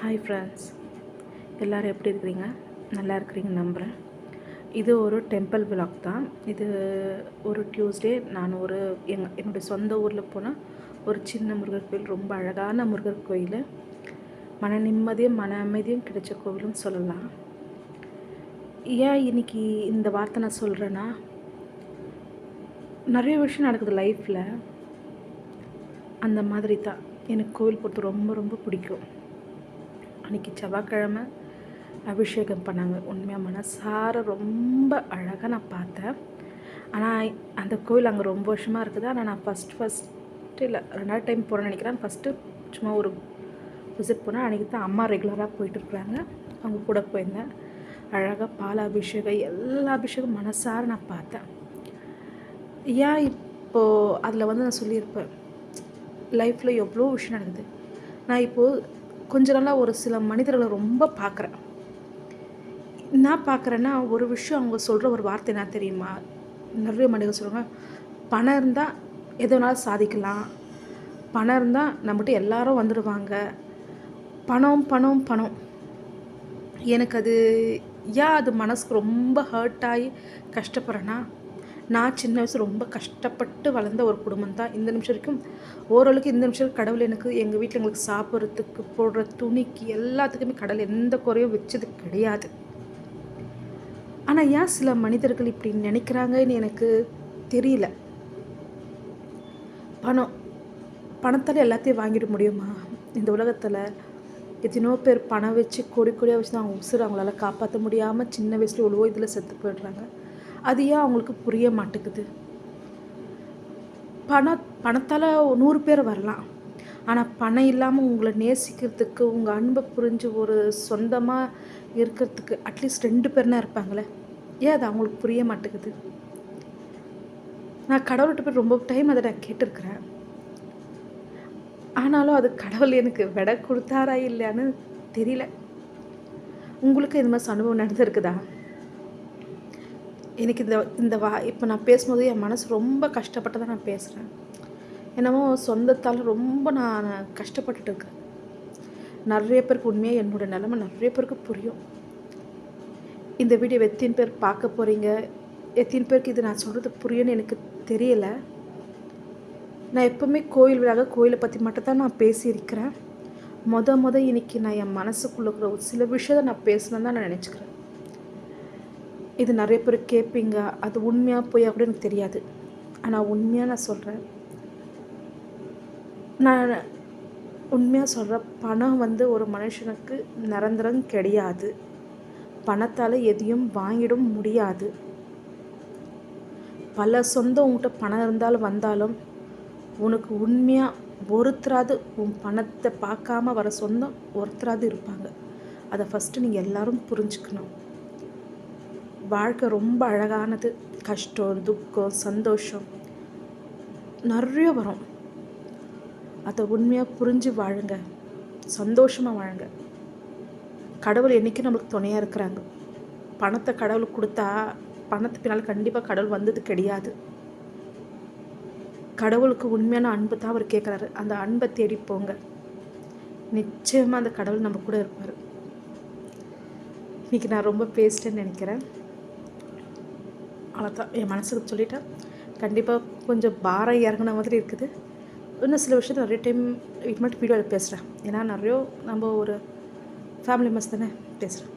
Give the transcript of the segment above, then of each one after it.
Hi friends எல்லோரும் எப்படி இருக்கிறீங்க? நல்லா இருக்கிறீங்க நம்புகிறேன் இது ஒரு டெம்பிள் விலாக் தான். இது ஒரு டியூஸ்டே நான் ஒரு எங் என்னுடைய சொந்த ஊரில் போனால் ஒரு சின்ன முருகர் கோயில் ரொம்ப அழகான முருகர் கோயில். மன நிம்மதியும் மன அமைதியும் கிடைச்ச கோவிலும் சொல்லலாம். ஏன் இன்னைக்கு இந்த வார்த்தை நான் சொல்கிறேன்னா நிறைய விஷயம் நடக்குது லைஃப்பில் அந்த மாதிரி தான். எனக்கு கோவில் பொறுத்து ரொம்ப ரொம்ப பிடிக்கும். அன்றைக்கி செவ்வாய்க்கிழமை அபிஷேகம் பண்ணாங்க. உண்மையாக மனசார ரொம்ப அழகாக நான் பார்த்தேன். ஆனால் அந்த கோவில் அங்கே ரொம்ப வருஷமாக இருக்குது. ஆனால் நான் ஃபஸ்ட் ஃபஸ்ட்டு இல்லை ரெண்டாவது டைம் போகிறேன்னு நினைக்கிறேன். ஃபஸ்ட்டு சும்மா ஒரு விசிட் போனேன் அன்றைக்கி தான் அம்மா ரெகுலராக போயிட்டுருக்குறாங்க அவங்க கூட போயிருந்தேன். அழகாக பால் அபிஷேகம் எல்லா அபிஷேகம் மனசார நான் பார்த்தேன். ஏன் இப்போது அதில் வந்து நான் சொல்லியிருப்பேன் லைஃப்பில் எவ்வளோ விஷயம் நடக்குது? நான் இப்போது கொஞ்ச நாளாக ஒரு சில மனிதர்களை ரொம்ப பார்க்குறேன். நான் பார்க்குறேன்னா ஒரு விஷயம் அவங்க சொல்கிற ஒரு வார்த்தை என்ன தெரியுமா? நிறைய மனிதர்கள் சொல்லுவாங்க பணம் இருந்தால் எது வேணாலும் சாதிக்கலாம். பணம் இருந்தால் நம்மகிட்ட எல்லாரும் வந்துடுவாங்க பணம் பணம் பணம். எனக்கு அது ஏன் அது மனசுக்கு ரொம்ப ஹர்ட் ஆகி கஷ்டப்படுறேன்னா நான் சின்ன வயசு ரொம்ப கஷ்டப்பட்டு வளர்ந்த ஒரு குடும்பம் தான் இந்த நிமிஷம் வரைக்கும் ஓரளவுக்கு இந்த நிமிஷம் கடவுள் எனக்கு எங்கள் வீட்டில் எங்களுக்கு சாப்பிட்றதுக்கு போடுற துணிக்கு எல்லாத்துக்குமே கடவுள் எந்த குறையும் வச்சது கிடையாது. ஆனால் ஏன் சில மனிதர்கள் இப்படி நினைக்கிறாங்கன்னு எனக்கு தெரியல. பணம் பணத்தால் எல்லாத்தையும் வாங்கிட முடியுமா? இந்த உலகத்தில் எத்தனையோ பேர் பணம் வச்சு கொடி கொடியாக வச்சு தான் அவங்க உசுறு அவங்களால காப்பாற்ற முடியாமல் சின்ன வயசுல எவ்வளவோ இதில் செத்து போயிடுறாங்க. அது ஏன் அவங்களுக்கு புரிய மாட்டேங்குது? பணம் பணத்தால் நூறு பேர் வரலாம். ஆனால் பணம் இல்லாமல் உங்களை நேசிக்கிறதுக்கு உங்கள் அன்பை புரிஞ்சு ஒரு சொந்தமாக இருக்கிறதுக்கு அட்லீஸ்ட் ரெண்டு பேர்னா இருப்பாங்களே? ஏன் அது அவங்களுக்கு புரிய மாட்டேங்குது? நான் கடவுள்கிட்ட போய் ரொம்ப டைம் அதை நான் கேட்டிருக்கிறேன். ஆனாலும் அது கடவுள் எனக்கு விட கொடுத்தாரா இல்லையான்னு தெரியல. உங்களுக்கு இது மாதிரி அனுபவம் நடந்திருக்குதா? எனக்கு இந்த இந்த வா இப்போ நான் பேசும்போது என் மனசு ரொம்ப கஷ்டப்பட்டு தான் நான் பேசுகிறேன் என்னமோ சொந்தத்தால் ரொம்ப நான் கஷ்டப்பட்டுட்டு இருக்கேன் நிறைய பேருக்கு உண்மையாக என்னோடய நிலமை நிறைய பேருக்கு புரியும். இந்த வீடியோ எத்தனை பேர் பார்க்க போகிறீங்க எத்தனை பேருக்கு இது நான் சொல்கிறது புரியும்னு எனக்கு தெரியலை. நான் எப்போவுமே கோயில் விழாக கோயிலை பற்றி மட்டும் தான் நான் பேசியிருக்கிறேன். மொத மொத இன்றைக்கி நான் என் மனசுக்குள்ளே இருக்கிற ஒரு சில விஷயத்தை நான் பேசணுன்னு தான் நான் நினச்சிக்கிறேன். இது நிறைய பேர் கேட்பீங்க அது உண்மையாக போய் கூட எனக்கு தெரியாது. ஆனால் உண்மையாக நான் சொல்கிறேன் நான் உண்மையாக சொல்கிறேன் பணம் வந்து ஒரு மனுஷனுக்கு நிரந்தரம் கிடையாது. பணத்தால் எதையும் வாங்கிடும் முடியாது. பல சொந்தம் உங்கள்கிட்ட பணம் இருந்தாலும் வந்தாலும் உனக்கு உண்மையாக ஒருத்தராது உன் பணத்தை பார்க்காம வர சொந்தம் ஒருத்தராது இருப்பாங்க. அதை ஃபஸ்ட்டு நீங்கள் எல்லோரும் புரிஞ்சுக்கணும். வாழ்க்கை ரொம்ப அழகானது. கஷ்டம் துக்கம் சந்தோஷம் நிறைய வரும். அதை உண்மையாக புரிஞ்சு வாழுங்க. சந்தோஷமாக வாழுங்க. கடவுள் என்றைக்கும் நம்மளுக்கு துணையாக இருக்கிறாங்க. பணத்தை கடவுளுக்கு கொடுத்தா பணத்து பின்னால் கண்டிப்பாக கடவுள் வந்தது கிடையாது. கடவுளுக்கு உண்மையான அன்பு தான் அவர் கேட்குறாரு. அந்த அன்பை தேடி போங்க. நிச்சயமாக அந்த கடவுள் நம்ம கூட இருப்பார். இன்றைக்கி நான் ரொம்ப பேசிட்டேன்னு நினைக்கிறேன். அவ்வளோதான் என் மனசுக்கு சொல்லிட்டேன் கண்டிப்பாக கொஞ்சம் பாரம் இறங்கின மாதிரி இருக்குது. இன்னும் சில விஷயத்தை நிறைய டைம் இது மட்டும் வீடியோவில் பேசுகிறேன் ஏன்னா நிறைய நம்ம ஒரு ஃபேமிலி மெம்பர்ஸ் தானே பேசுகிறேன்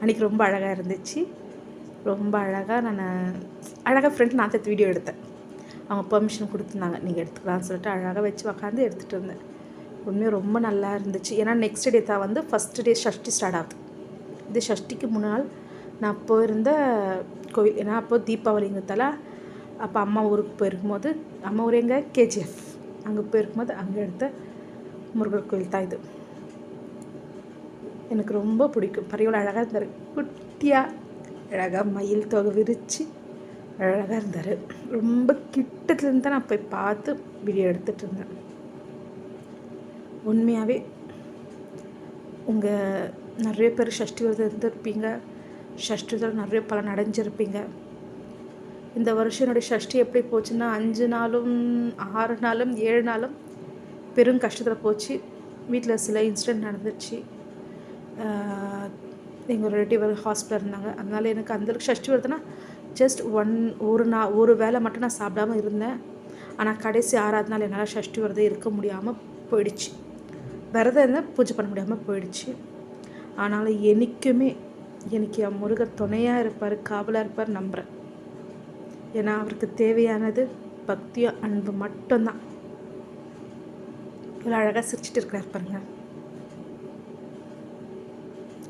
அன்றைக்கி ரொம்ப அழகாக இருந்துச்சு. ரொம்ப அழகாக நான் அழகாக ஃப்ரெண்ட் நான் சேர்த்து வீடியோ எடுத்தேன். அவங்க பெர்மிஷன் கொடுத்துருந்தாங்க. நீங்கள் எடுத்துக்கலாம்னு சொல்லிட்டு அழகாக வச்சு உக்காந்து எடுத்துகிட்டு இருந்தேன் உண்மையாக ரொம்ப நல்லா இருந்துச்சு. ஏன்னா நெக்ஸ்ட் டே தான் வந்து ஃபஸ்ட் டே ஷஷ்டி ஸ்டார்ட் ஆகுது. இது ஷஷ்டிக்கு முன்னாள் நான் போயிருந்த கோவில். ஏன்னா அப்போ தீபாவளிங்கிறதால அப்போ அம்மா ஊருக்கு போயிருக்கும்போது அம்மா ஊர் எங்கே? கேஜிஎஃப் அங்கே போயிருக்கும்போது அங்கே எடுத்த முருகர் கோயில் தான் இது. எனக்கு ரொம்ப பிடிக்கும். பறவை அழகாக இருந்தார். குட்டியாக அழகாக மயில் தொகை விரித்து அழகாக இருந்தார். ரொம்ப கிட்டத்துலேருந்து தான் நான் போய் பார்த்து வீடியோ எடுத்துகிட்டு இருந்தேன். உண்மையாகவே உங்கள் நிறைய பேர் ஷஷ்டி விரதம் இருந்திருப்பீங்க. ஷஷ்டியில் நிறைய பலன் அடைஞ்சிருப்பீங்க. இந்த வருஷம் என்னுடைய ஷஷ்டி எப்படி போச்சுன்னா அஞ்சு நாளும் ஆறு நாளும் ஏழு நாளும் பெரும் கஷ்டத்தில் போச்சு. வீட்டில் சில இன்சிடெண்ட் நடந்துச்சு. எங்கள் ரிலேட்டிவ் ஹாஸ்பிட்டல் இருந்தாங்க. அதனால் எனக்கு அந்தளவுக்கு சஷ்டி வருதுன்னா ஜஸ்ட் ஒன் ஒரு நாள் ஒரு வேளை மட்டும் நான் சாப்பிடாம இருந்தேன். ஆனால் கடைசி ஆறாவது நாள் என்னால் சஷ்டி விரதம் இருக்க முடியாமல் போயிடுச்சு. விரதம் இருந்தால் பூஜை பண்ண முடியாமல் போயிடுச்சு. ஆனாலும் என்றைக்குமே எனக்கு என் முருகர் துணையாக இருப்பார் காவலாக இருப்பார் நம்புகிறேன் ஏன்னா அவருக்கு தேவையானது பக்தியும் அன்பு மட்டும்தான். இவ்வளோ அழகாக சிரிச்சிட்டு இருக்கிறார் பாருங்க.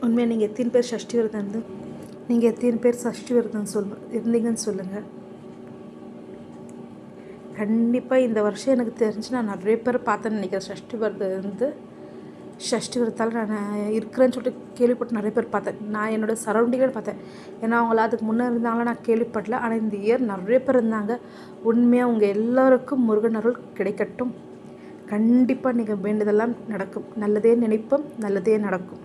உண்மையாக நீங்கள் எத்தனை பேர் சஷ்டி விரதம் இருந்து நீங்கள் எத்தனை பேர் சஷ்டி விரதம் சொல் இருந்தீங்கன்னு சொல்லுங்கள் கண்டிப்பாக இந்த வருஷம் எனக்கு தெரிஞ்சு நான் நிறைய பேர் பார்த்தேன்னு நினைக்கிறேன். சஷ்டி விரதம் இருந்து ஷஷ்டி விரதால் நான் இருக்கிறேன்னு சொல்லிட்டு கேள்விப்பட்டு நிறைய பேர் பார்த்தேன். நான் என்னோடய சரௌண்டிங்கில் பார்த்தேன். ஏன்னா அவங்கள அதுக்கு முன்னே இருந்தாங்களா நான் கேள்விப்படல. ஆனால் இந்த இயர் நிறைய பேர் இருந்தாங்க. உண்மையாக உங்கள் எல்லோருக்கும் முருகன் அருள் கிடைக்கட்டும். கண்டிப்பாக நீங்கள் வேண்டியதெல்லாம் நடக்கும். நல்லதே நினைப்போம் நல்லதே நடக்கும்.